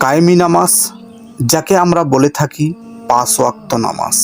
কায়েমি নামাজ যাকে আমরা বলে থাকি পাঁচ ওয়াক্ত নামাজ।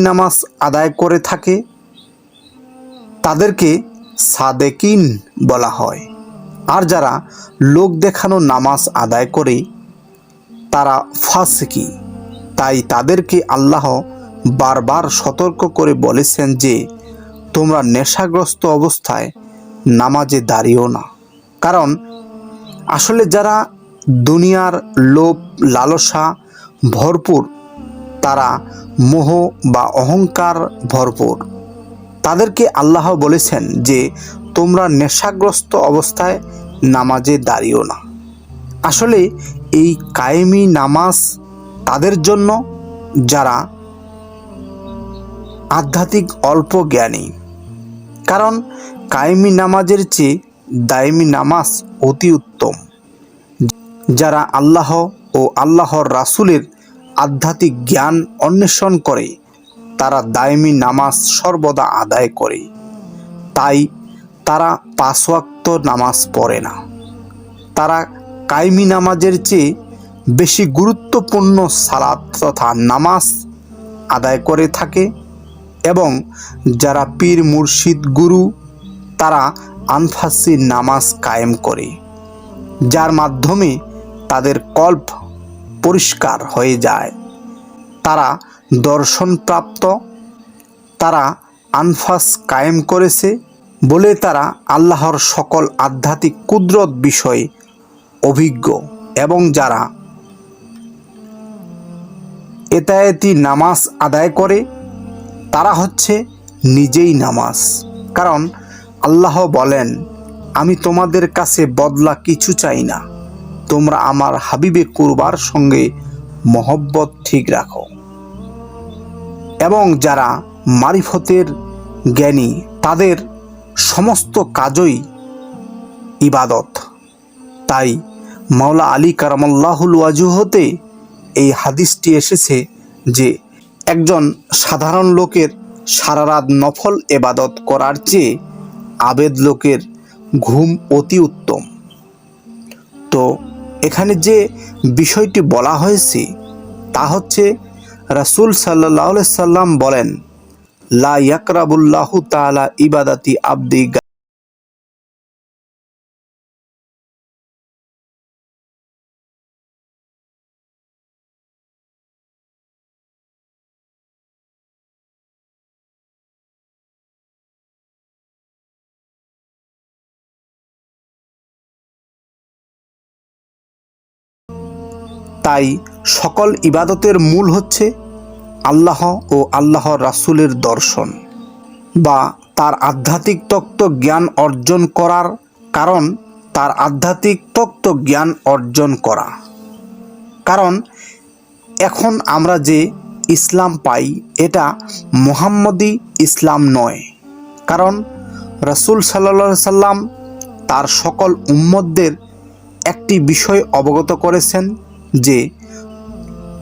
নামাজ আদায় করে থাকে, তাদেরকে সাদেকিন বলা হয়। আর যারা লোক দেখানো নামাজ আদায় করে, তারা ফাসকি। তাই তাদেরকে আল্লাহ বারবার সতর্ক করে বলেছেন যে, তোমরা নেশাগ্রস্ত অবস্থায় নামাজে দাঁড়িও না। কারণ আসলে যারা দুনিয়ার লোভ, লালসা, ভরপুর, তারা মোহ বা অহংকার ভরপুর। তাদেরকে আল্লাহ বলেছেন যে, তোমরা নেশাগ্রস্ত অবস্থায় নামাজে দাঁড়িও না। আসলে এই কায়েমি নামাজ তাদের জন্য, যারা আধ্যাত্মিক অল্প জ্ঞানী। কারণ কায়েমি নামাজের চেয়ে দায়েমি নামাজ অতি উত্তম। যারা আল্লাহ ও আল্লাহর রাসূলের আধ্যাত্মিক জ্ঞান অন্বেষণ করে, তারা দায়মি নামাজ সর্বদা আদায় করে। তাই তারা পাঁচওয়াক্ত নামাজ পড়ে না। তারা কায়েমি নামাজের চেয়ে বেশি গুরুত্বপূর্ণ সালাত তথা নামাজ আদায় করে থাকে এবং যারা পীর মুর্শিদ গুরু, তারা আনফাসি নামাজ কায়েম করে, যার মাধ্যমে তাদের কল্প পরিষ্কার হয়ে যায়। তারা দর্শনপ্রাপ্ত, তারা আনফাস কায়েম করেছে বলে তারা আল্লাহর সকল আধ্যাত্মিক কুদরত বিষয়ে অভিজ্ঞ এবং যারা এতায়াতি নামাজ আদায় করে, তারা হচ্ছে নিজেই নামাজ। কারণ আল্লাহ বলেন, আমি তোমাদের কাছে বদলা কিছু চাই না। তোমরা আমার হাবিবে কুরবার সঙ্গে মহব্বত ঠিক রাখো। এবং যারা মারিফতের জ্ঞানী, তাদের সমস্ত কাজই ইবাদত। তাই মাওলা আলী কারামাল্লাহুল ওয়াজু হতে এই হাদিসটি এসেছে যে, একজন সাধারণ লোকের সারা রাত নফল এবাদত করার চেয়ে আবেদ লোকের ঘুম অতি উত্তম। তো এখানে যে বিষয়টি বলা হয়েছে, তা হচ্ছে রাসুল সাল্লাহ সাল্লাম বলেন, লা ইয়াকরাবুল্লাহ তালা ইবাদাতি আব্দি তাই সকল ইবাদতের মূল হচ্ছে আল্লাহ ও আল্লাহর রাসুলের দর্শন বা তার আধ্যাত্মিক তত্ত্ব জ্ঞান অর্জন করার কারণ তার আধ্যাত্মিক তত্ত্ব জ্ঞান অর্জন করা। কারণ এখন আমরা যে ইসলাম পাই, এটা মোহাম্মদী ইসলাম নয়। কারণ রসুল সাল্লা সাল্লাম তার সকল উম্মতদের একটি বিষয় অবগত করেছেন যে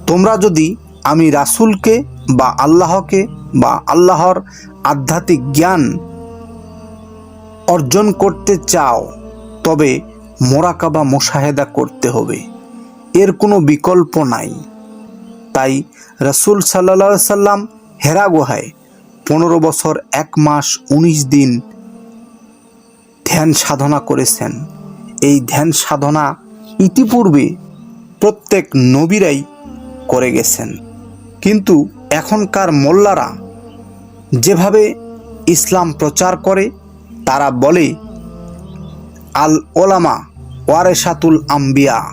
তোমরা যদি আমি রাসূলকে বা আল্লাহকে বা আল্লাহর আধ্যাত্মিক জ্ঞান অর্জন করতে চাও, তবে মোরাকাবা মোশাহেদা করতে হবে। এর কোনো বিকল্প নাই। তাই রসুল সাল্লা সাল্লাম হেরা গুহায় পনেরো বছর এক মাস উনিশ দিন ধ্যান সাধনা করেছেন। এই ধ্যান সাধনা ইতিপূর্বে প্রত্যেক নবীরাই করে গেছেন। কিন্তু এখনকার মোল্লারা যেভাবে ইসলাম প্রচার করে, তারা বলে, আল ওলামা ওয়ারেসাতুল আম্বিয়া।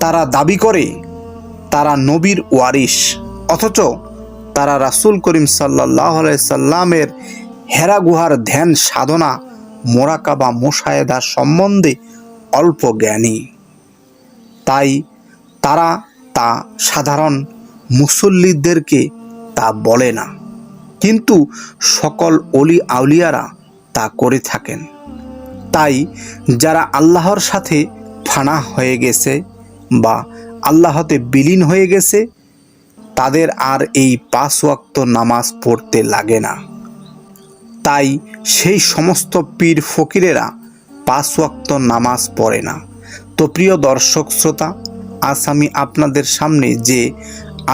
তারা দাবি করে, তারা নবীর ওয়ারিস অথচ তারা রাসূল করিম সাল্লাহ সাল্লামের হেরা গুহার ধ্যান সাধনা, মোরাকাবা, মোশায়েদা সম্বন্ধে অল্প জ্ঞানী। তাই তারা তা সাধারণ মুসল্লিদেরকে তা বলে না। কিন্তু সকল অলি আউলিয়ারা তা করে থাকেন। তাই যারা আল্লাহর সাথে ফানা হয়ে গেছে বা আল্লাহতে বিলীন হয়ে গেছে, তাদের আর এই পাঁচ ওয়াক্ত নামাজ পড়তে লাগে না। তাই সেই সমস্ত পীর ফকিরেরা পাঁচ ওয়াক্ত নামাজ পড়ে না। তো প্রিয় দর্শক শ্রোতা, আজ আমি আপনাদের সামনে যে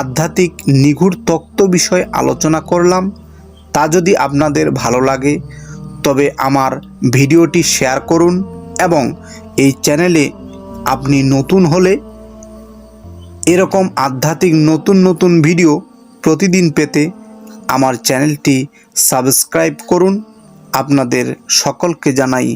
আধ্যাত্মিক নিগুড় তত্ত্ব বিষয়ে আলোচনা করলাম, তা যদি আপনাদের ভালো লাগে, তবে আমার ভিডিওটি শেয়ার করুন এবং এই চ্যানেলে আপনি নতুন হলে এরকম আধ্যাত্মিক নতুন নতুন ভিডিও প্রতিদিন পেতে আমার চ্যানেলটি সাবস্ক্রাইব করুন। আপনাদের সকলকে জানাই